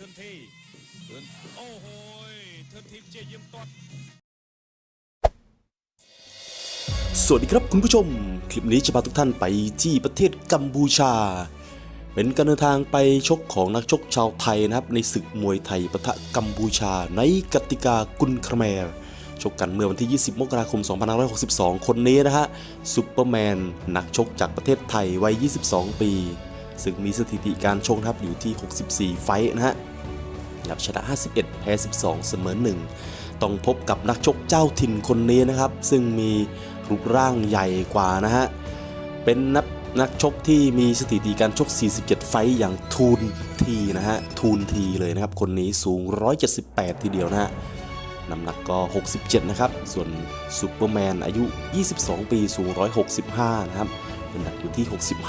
ทินทีโอ้โหเทินทีเจยิมตอดสวัสดีครับคุณผู้ชม คลิปนี้จะพาทุกท่านไปที่ประเทศกัมพูชา เป็นการเดินทางไปชกของนักชกชาวไทยนะครับ ในศึกมวยไทยปะทะกัมพูชาในกติกากุนครแมร์ชกกันเมื่อวันที่ 20 มกราคม 2562 คนนี้นะฮะซูเปอร์แมน นักชกจากประเทศไทยวัย 22 ปี ซึ่งมีสถิติการชกนะครับอยู่ที่ 64 ไฟท์นะฮะครับชนะ 51 แพ้ 12 เสมอ 1 ต้องพบกับนักชกเจ้าถิ่นคนนี้นะครับ ซึ่งมีรูปร่างใหญ่กว่านะฮะ เป็นนักนักชกที่มีสถิติการชก 47 ไฟต์อย่างทูนทีนะฮะ ทูนทีเลยนะครับ คนนี้สูง 178 ทีเดียวนะฮะ น้ำหนักก็ 67 นะครับ ส่วนซูเปอร์แมนอายุ 22 ปี สูง 165 นะครับ น้ำหนักอยู่ที่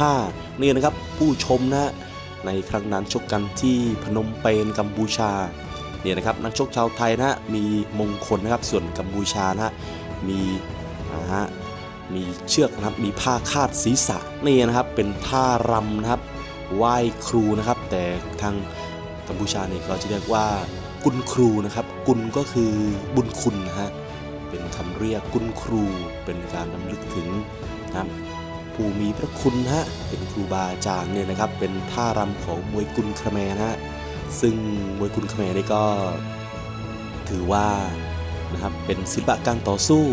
65 นี่นะครับผู้ชมนะในครั้งนั้นชกกันที่พนมเปญกัมพูชาเนี่ยนะครับนักชกชาวไทยนะมีมงคลนะครับส่วนกัมพูชานะมีนะฮะมีเชือกนะครับมีผ้าคาดศีรษะนี่นะครับเป็นท่ารำนะครับไหว้ครูนะครับ แต่ทางกัมพูชาเนี่ยก็จะเรียกว่ากุนครูนะครับ กุนก็คือบุญคุณนะฮะเป็นคำเรียกกุนครูเป็นการรำลึกถึงนะครับ ผู้มีพระคุณฮะเป็นครูบาอาจารย์เนี่ยนะครับ เป็นท่ารำของมวยกุนคแมนะฮะซึ่งมวยกุนคแมนี่ก็ถือว่านะครับเป็นศิลปะการต่อสู้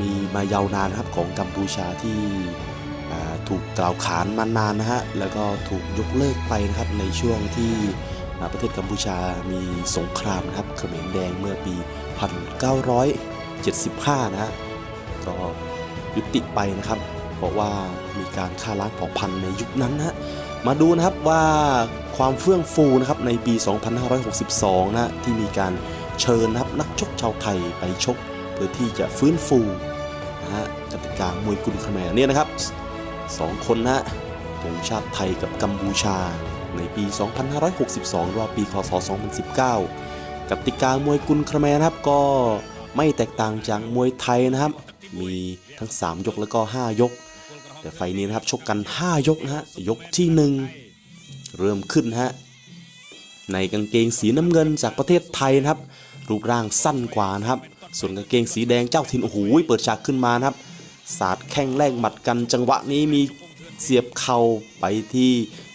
มีมายาวนานครับของกัมพูชาที่ถูกกล่าวขานมานานนะฮะแล้วก็ถูกยกเลิกไปนะครับในช่วงที่ประเทศกัมพูชามีสงครามนะครับเขมรแดงเมื่อปี 1975 นะฮะก็ยุติไปนะครับ เพราะว่ามีการฆ่าล้างเผ่าพันธุ์ในยุคนั้นนะมาดูนะครับว่าความเฟื่องฟูนะครับในปี 2562 นะที่มีการเชิญนะครับนักชกชาวไทยไปชก เพื่อที่จะฟื้นฟูนะฮะกติกามวยกุนคาแมรเนี่ยนะครับสองคนนะฮะธงชาติไทยกับกัมพูชา ในปี 2562หรือว่าปีคศ 2019 กติกามวยกุนคาแมรนะครับก็ไม่แตกต่างจากมวยไทยนะครับ มีทั้ง 3 ยกแล้วก็ 5 ยก แต่ไฟนี้นะครับชกกัน 5 ยกนะฮะยกที่ 1 เริ่มขึ้นฮะในกางเกงสีน้ำเงินจากประเทศไทยนะครับ รูปร่างสั้นกว่านะครับ ส่วนกางเกงสีแดงเจ้าถิ่นโอ้โหเปิดฉากขึ้นมานะครับสาดแข้งแรกหมัดกันจังหวะนี้มีเสียบเข่าไปที่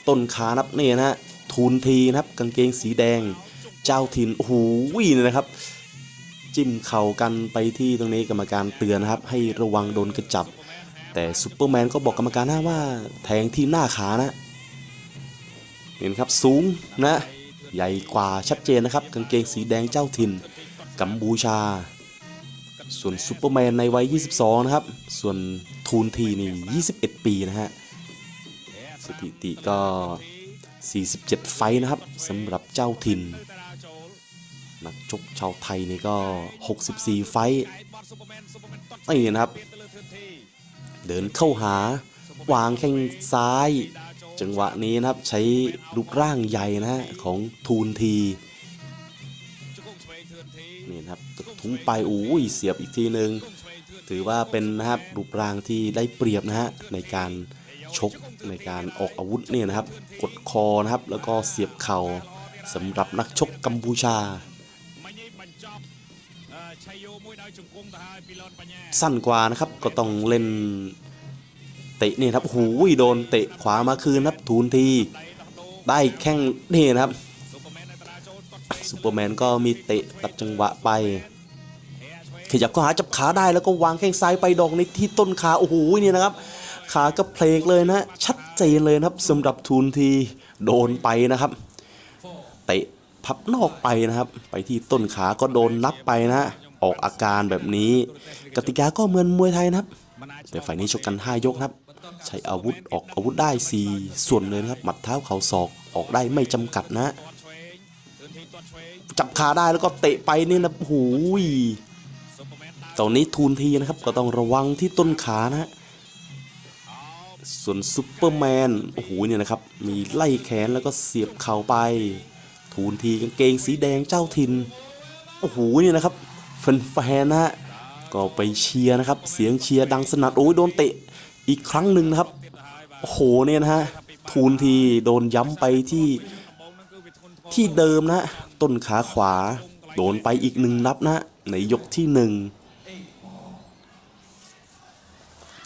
ต้นขานับเนี่ยนะฮะทูนทีนะครับกางเกงสีแดง เจ้าถิ่นโอ้โหเนี่ยนะครับ จิ้มเข่ากันไปที่ตรงนี้กรรมการเตือนนะครับ ให้ระวังโดนกระจับ แต่ซูเปอร์แมนก็บอกกรรมการหนะว่าแทงที่หน้าขานะเห็นครับสูงนะ ใหญ่กว่าชัดเจนนะครับ กางเกงสีแดงเจ้าถิ่น กัมพูชา ส่วนซูเปอร์แมนในวัย 22 นะครับ ส่วนทูนทีนี่21 ปีนะฮะสถิติก็ 47 ไฟนะครับสำหรับเจ้าถิ่น นักชกชาวไทยนี่ก็ 64 ไฟท์นี่นะครับ เดินเข้าหาวางแข้งซ้าย จังหวะนี้นะครับใช้รูปร่างใหญ่นะฮะของทูนทีนี่นะครับทุ้งไปอุ้ยเสียบอีกทีหนึ่งถือว่าเป็นนะครับรูปร่างที่ได้เปรียบนะฮะในการชกในการออกอาวุธเนี่ยนะครับ กดคอนะครับแล้วก็เสียบเข่าสำหรับนักชกกัมพูชา สั้นกว่านะครับก็ต้องเล่นเตะนี่ครับหูยโดนเตะขวามาคืนครับทูนทีได้แข้งนี่นะครับซูเปอร์แมนก็มีเตะตัดจังหวะไปขยับก็หาจับขาได้แล้วก็วางแข้งซ้ายไปดอกในที่ต้นขาโอ้โหเนี่ยนะครับ ขากระเพลกเลยนะ ชัดเจนเลยนะครับสำหรับทูนทีโดนไปนะครับ เตะ พับนอกไปนะครับ ไปที่ต้นขาก็โดนนับไปนะออกอาการแบบนี้ กติกาก็เหมือนมวยไทยนะครับ แต่ฝ่ายนี้ชกกัน 5 ยกครับ ใช้อาวุธออกอาวุธได้ 4 ส่วนเลยนะครับ หมัดเท้าเข่าศอกออกได้ไม่จำกัดนะ จับขาได้แล้วก็เตะไปนี่นะหูยตอนนี้ทูนทีนะครับ ก็ต้องระวังที่ต้นขานะ ส่วนซุปเปอร์แมนโอ้โหเนี่ยนะครับ มีไล่แขนแล้วก็เสียบเข่าไป ทูนทีกางเกงสีแดงเจ้าถิ่นโอ้โหเนี่ยนะครับแฟนๆนะฮะก็ไปเชียร์นะครับ เสียงเชียร์ดังสนั่นโอ้ยโดนเตะอีกครั้งหนึ่งนะครับโอ้โหเนี่ยนะฮะทูนทีโดนย้ำไปที่ที่เดิมนะต้นขาขวา โดนไปอีกหนึ่งนับนะ ในยกที่หนึ่ง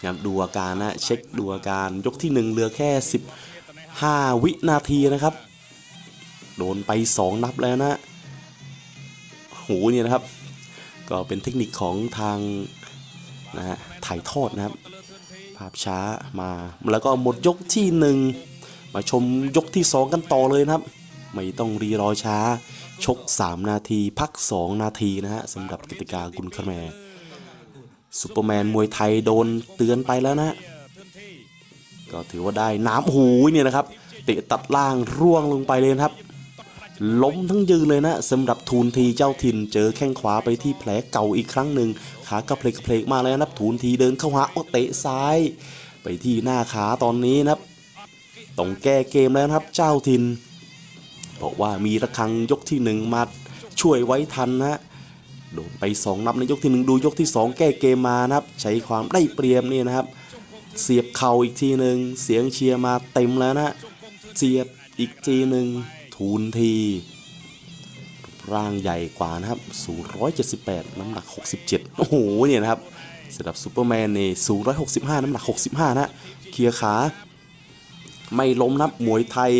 ครับดูอาการนะ เช็คดูอาการยกที่หนึ่งเหลือแค่ 15 วินาทีนะครับ โดนไป 2 นับแล้วนะโหเนี่ยนะครับ ก็เป็นเทคนิคของทางนะฮะถ่ายทอดนะครับ ภาพช้ามาแล้วก็หมดยกที่หนึ่งมาชมยกที่ 2 กันต่อเลยนะครับ ไม่ต้องรีรอช้า ชก 3 นาทีพัก 2 นาทีนะฮะสำหรับกติกากุนคแมซูเปอร์แมนมวยไทยโดนเตือนไปแล้วนะ ก็ถือว่าได้น้ำหูเนี่ยนะครับเตะตัดล่างร่วงลงไปเลยครับ ล้มทั้งยืนเลยนะสำหรับทูนทีเจ้าถิ่นเจอแข้งขวาไปที่แผลเก่าอีกครั้งหนึ่งขากระเพลกกระเพลกมาแล้วนะทูนทีเดินเข้าหาโอเตะซ้าย ไปที่หน้าขาตอนนี้นะครับต้องแก้เกมแล้วนะครับเจ้าถิ่นบอกว่ามีระฆังยกที่หนึ่งมาช่วยไว้ทันนะโดนไปสองนับในยกที่หนึ่งดูยกที่สองแก้เกมมานะครับ ใช้ความได้เปรียบนี่นะครับ เสียบเข่าอีกทีหนึ่งเสียงเชียร์มาเต็มแล้วนะเสียบอีกทีหนึ่ง ทูนทีร่างใหญ่กว่านะครับสูง178 น้ำหนัก 67 โอ้โห เนี่ยนะครับสำหรับซูเปอร์แมนนี่สูง165 น้ำหนัก 65 นะเคลียร์ขา ไม่ล้มนับมวยไทย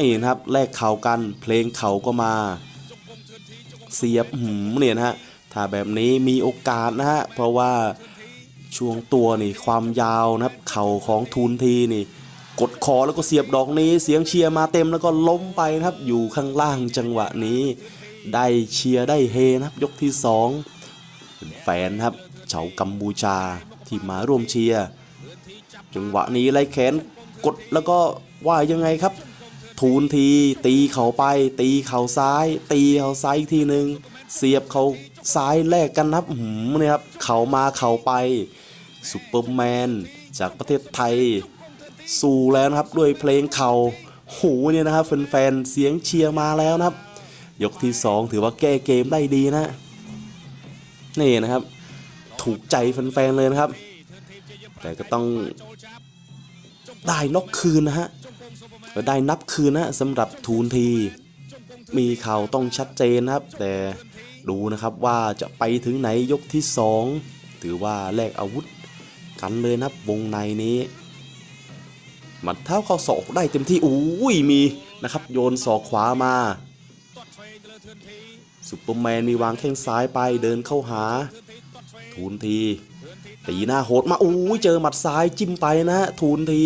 นี่นะครับ แลกเข่ากัน เพลงเข่าก็มา เสียบหืมเนี่ยนะฮะ ถ้าแบบนี้มีโอกาสนะฮะ เพราะว่าช่วงตัวนี่ความยาวนะครับ เข่าของทูนทีนี่ กดคอแล้วก็เสียบดอกนี้ เสียงเชียร์มาเต็มแล้วก็ล้มไปนะครับ อยู่ข้างล่างจังหวะนี้ ได้เชียร์ได้เฮนะครับ ยกที่สองแฟนครับชาวกัมพูชาที่มาร่วมเชียร์จังหวะนี้ไล่แขนกดแล้วก็ว่ายังไงครับ ทูนทีตีเข่าไป ตีเข่าซ้าย ตีเข่าซ้ายอีกทีหนึ่งเสียบเข่าซ้ายแลกกันนับหืมเนี่ยครับเข่ามาเข่าไปซูเปอร์แมนจากประเทศไทย สู่แล้วนะครับด้วยเพลงเข่าโหเนี่ยนะครับแฟนๆเสียงเชียร์มาแล้วนะครับ ยกที่ 2 ถือว่าแก้เกมได้ดีนะนี่นะครับ ถูกใจแฟนๆเลยนะครับ แต่ก็ต้องได้นกคืนนะฮะก็ได้นับคืนนะสำหรับทูนทีมีเข่าต้องชัดเจนนะครับ แต่ดูนะครับว่าจะไปถึงไหนยกที่ 2 ถือว่าแลกอาวุธกันเลยนะครับวงในนี้ หมัดเท้าเข้าศอกได้เต็มที่อุ้ยมีนะครับโยนศอกขวามาซุปเปอร์แมนมีวางแข้งซ้ายไปเดินเข้าหา ทูนทีตีหน้าโหดมาอุ้ยเจอหมัดซ้ายจิ้มไปนะทูนที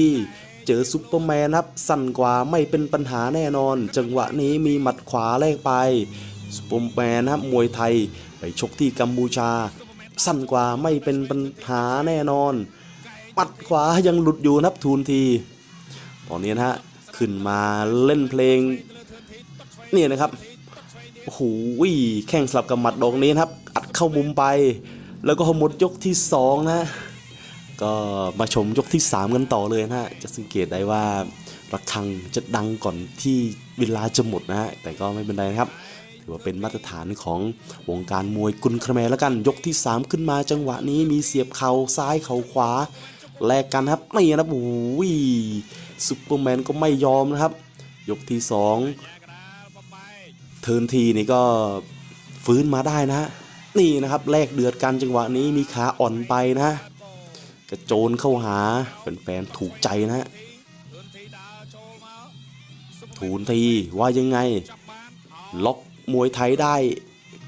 เจอซุปเปอร์แมนครับ สั้นกว่าไม่เป็นปัญหาแน่นอน จังหวะนี้มีหมัดขวาแลกไปซุปเปอร์แมนครับมวยไทยไปชกที่กัมพูชา สั้นกว่าไม่เป็นปัญหาแน่นอนหมัดขวายังหลุดอยู่นับทูนที ตอนนี้นะฮะ ขึ้นมาเล่นเพลง เนี่ยนะครับโอ้โหแข่งสลับกับหมัดดอกนี้นะครับ อัดเข้ามุมไป แล้วก็หมดยกที่ 2 นะ ก็มาชมยกที่ 3 กันต่อเลยนะฮะ จะสังเกตได้ว่าระฆังจะดังก่อนที่เวลาจะหมดนะฮะ แต่ก็ไม่เป็นไรนะครับถือว่าเป็นมาตรฐานของวงการมวยกุนคาแมร์แล้วกัน ยกที่ 3 ขึ้นมาจังหวะนี้มีเสียบเข่าซ้ายเข่าขวา แลกกันครับนี่นะครับโอ้ย ซุปเปอร์แมนก็ไม่ยอมนะครับ ยกที่ 2 เทิร์นทีนี่ก็ฟื้นมาได้นะ นี่นะครับแลกเดือดกันจังหวะนี้มีขาอ่อนไปนะกระโจนเข้าหาแฟนๆถูกใจนะทูนทีว่ายังไง ล็อกมวยไทยได้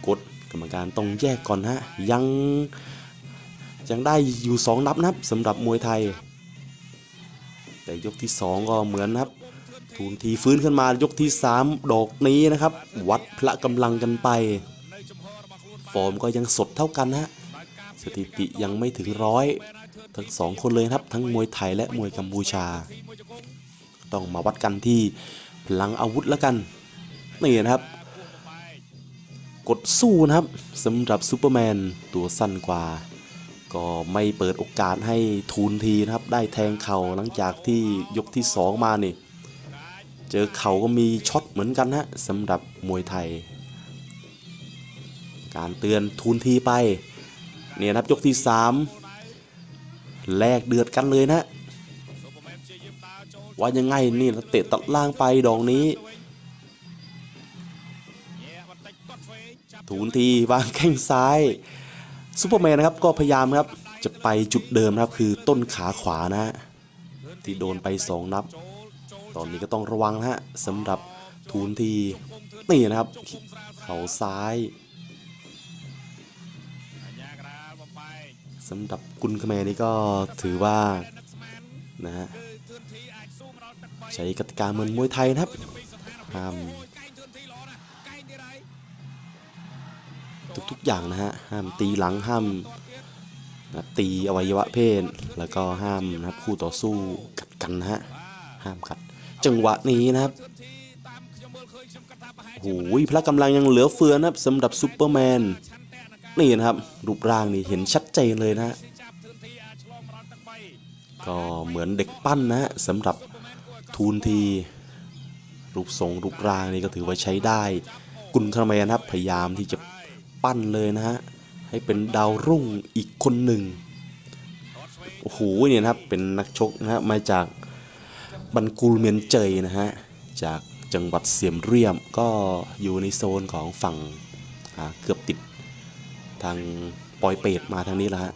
กดกรรมการต้องแยกก่อนฮะ ยังยังได้อยู่ 2 นับนับสำหรับมวยไทย แต่ยกที่ 2 ก็เหมือนครับทูนทีฟื้นขึ้นมายกที่ 3 ดอกนี้นะครับ วัดพละกำลังกันไป ฟอร์มก็ยังสดเท่ากันฮะสถิติยังไม่ถึงร้อยทั้งสองคนเลยนะครับ ทั้งมวยไทยและมวยกัมพูชา ต้องมาวัดกันที่พลังอาวุธแล้วกันนี่นะครับ กดสู้นะครับสำหรับซูเปอร์แมนตัวสั้นกว่า ก็ไม่เปิดโอกาสให้ทูนทีนะครับ ได้แทงเข่าหลังจากที่ยกที่ 2 มานี่ เจอเข่าก็มีช็อตเหมือนกันฮะสำหรับมวยไทย การเตือนทูนทีไป เนี่ยนะครับยกที่ 3 แลกเดือดกันเลยนะว่ายังไงนี่เตะตัดล่างไปดอกนี้ถูนทีวางแข้งซ้าย ซูเปอร์แมนนะครับก็พยายามครับจะไปจุดเดิมนะครับคือต้นขาขวานะฮะที่โดนไปสองนับ ตอนนี้ก็ต้องระวังนะฮะสำหรับทูนทีนี่นะครับ เข่าซ้ายสำหรับกุนคแมนี่ก็ถือว่านะฮะใช้กติกาเหมือนมวยไทยนะครับห้าม ทุกๆอย่างนะฮะ ห้ามตีหลังห้ามนะตีอวัยวะเพศ แล้วก็ห้ามนะครับคู่ต่อสู้กัดกันนะฮะ ห้ามกัด จังหวะนี้นะครับโอ้โหพละกำลังยังเหลือเฟือนะครับสำหรับซูเปอร์แมน นี่นะครับ รูปร่างนี่เห็นชัดเจนเลยนะฮะ ก็เหมือนเด็กปั้นนะฮะสำหรับทูนที รูปทรงรูปร่างนี่ก็ถือว่าใช้ได้ กุนคาแมนนะครับ พยายามที่จะ ปั้นเลยนะฮะ ให้เป็นดาวรุ่งอีกคนหนึ่ง โอ้โหเนี่ยนะครับ เป็นนักชกนะฮะ มาจากบันกูลเมียนเจยนะฮะ จากจังหวัดเสียมเรียมก็อยู่ในโซนของฝั่งเกือบติดทางปอยเปตมาทางนี้แล้วฮะ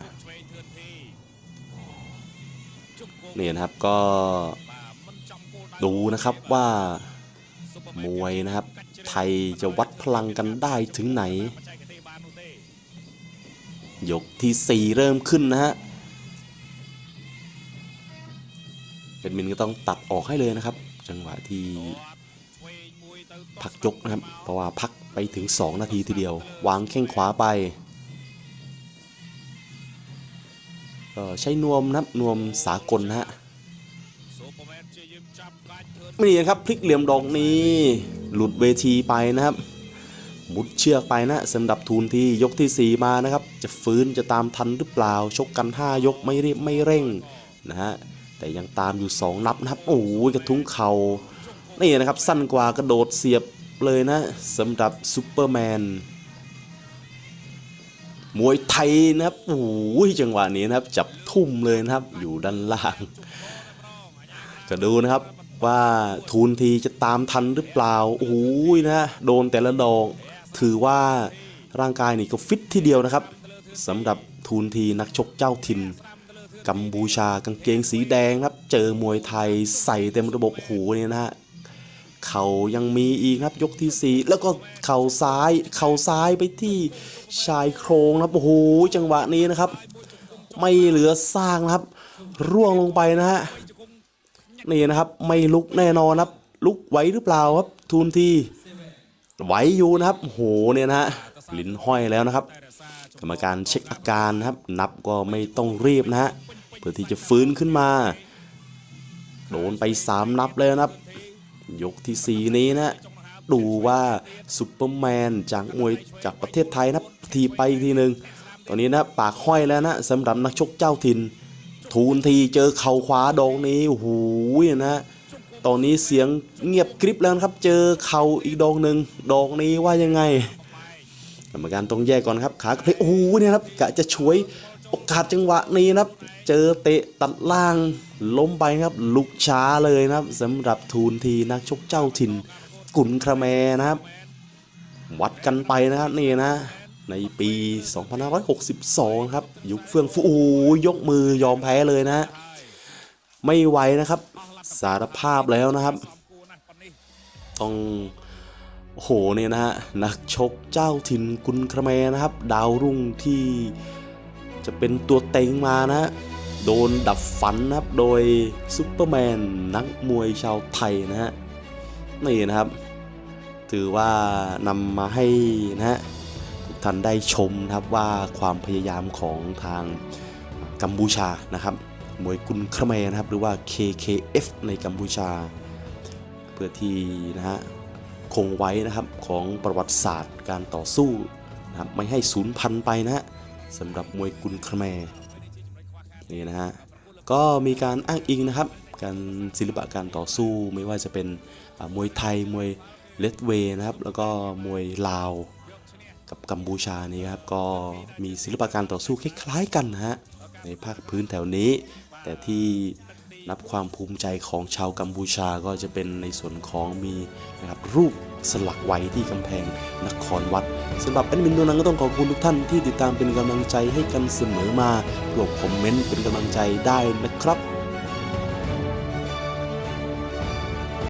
นี่นะครับก็ดูนะครับว่ามวยนะครับ ไทยจะวัดพลังกันได้ถึงไหน ยกที่ 4 เริ่มขึ้นนะฮะเป็นมินก็ต้องตัดออกให้เลยนะครับ จังหวะที่พักยกนะครับ เพราะว่าพักไปถึง 2 นาทีทีเดียว วางแข้งขวาไปก็ใช้นวมนะครับนวมสากลนะฮะนี่นะครับพลิกเหลี่ยมดอกนี้ หลุดเวทีไปนะครับ มุดเชือกไปนะสำหรับทูนที่ยกทีสี่ 4 มานะครับ จะฟื้นจะตามทันหรือเปล่า ชกกัน 5 ยกไม่รีบไม่เร่งนะฮะแต่ยังตามอยู่ 2 นับนะครับ โอ้ยกระทุ้งเขา่านี่นะครับ สั้นกว่ากระโดดเสียบเลยนะสำหรับซูเปอร์แมนมวยไทยนะครับโอ้ยจังหวะนี้นะครับ จับทุ่มเลยนะครับอยู่ด้านล่าง ก็ดูนะครับว่าทูนทีจะตามทันหรือเปล่าโอ้ยนะ โดนแต่ละดอก ถือว่าร่างกายนี่ก็ฟิตทีเดียวนะครับสำหรับทูนทีนักชกเจ้าถิ่นกัมพูชากางเกงสีแดงครับ เจอมวยไทยใส่เต็มระบบหูเนี่ยนะฮะเขายังมีอีกครับยกที่ 4 แล้วก็เข่าซ้ายเข่าซ้ายไปที่ชายโครงนะครับโอ้โหจังหวะนี้นะครับ ไม่เหลือสร้างนะครับ ร่วงลงไปนะฮะนี่นะครับ ไม่ลุกแน่นอนครับ ลุกไหวหรือเปล่าครับทูนที ไหวอยู่นะครับโหเนี่ยนะฮะลิ้นห้อยแล้วนะครับ กรรมการเช็คอาการนะครับ นับก็ไม่ต้องรีบนะฮะเพื่อที่จะฟื้นขึ้นมา โดนไป 3 นับเลยนะครับ ยกทีสี่4 นี้นะดูว่าซุปเปอร์แมนจากมวยจากประเทศไทยนับทีไปทีหนึ่งตอนนี้นะปากห้อยแล้วนะสำหรับนักชกเจ้าถิ่นทูนทีเจอเข่าขวาดอกนี้โอ้โหนะ ตอนนี้เสียงเงียบกริบแล้วครับ เจอเข่าอีกดอกหนึ่งดอกนี้ว่ายังไงกรรมการต้องแยกก่อนครับขากระเพลโอ้โหเนี่ยครับกะจะช่วยโอกาสจังหวะนี้นะครับ เจอเตะตัดล่างล้มไปครับ ลุกช้าเลยนะครับสำหรับทูนทีนักชกเจ้าถิ่น กุนคราแมนะครับ วัดกันไปนะครับนี่นะ ในปี 2562 ครับ ยุคเฟื่องฟูยกมือยอมแพ้เลยนะ ไม่ไหวนะครับ สารภาพแล้วนะครับ ต้องโหเนี่ยนะฮะนักชกเจ้าถิ่นกุนคราแมนะครับ ดาวรุ่งที่จะเป็นตัวเต็งมานะ โดนดับฝันนะครับโดยซุปเปอร์แมนนักมวยชาวไทยนะฮะนี่นะครับ ถือว่านำมาให้นะฮะทุกท่านได้ชมนะครับว่าความพยายามของทางกัมพูชานะครับ มวยกุนคราแมนะครับ หรือว่า KKF ในกัมพูชา เพื่อที่นะฮะคงไว้นะครับของประวัติศาสตร์การต่อสู้นะครับไม่ให้สูญพันธุ์ไปนะฮะสำหรับมวยกุนคแมร์นี่นะฮะก็มีการอ้างอิงนะครับ การศิลปะการต่อสู้ไม่ว่าจะเป็นมวยไทยมวยเลดเวนะครับ แล้วก็มวยลาวกับกัมพูชานี่ครับก็มีศิลปะการต่อสู้คล้ายๆกันนะฮะในภาคพื้นแถวนี้ แต่ที่นับความภูมิใจของชาวกัมพูชาก็จะเป็นในส่วนของมีนะครับรูปสลักไว้ที่กำแพงนครวัดสำหรับแอดมินตัวนั้นก็ต้องขอบคุณทุกท่านที่ติดตามเป็นกำลังใจให้กันเสมอมาโปรดคอมเมนต์เป็นกำลังใจได้นะครับ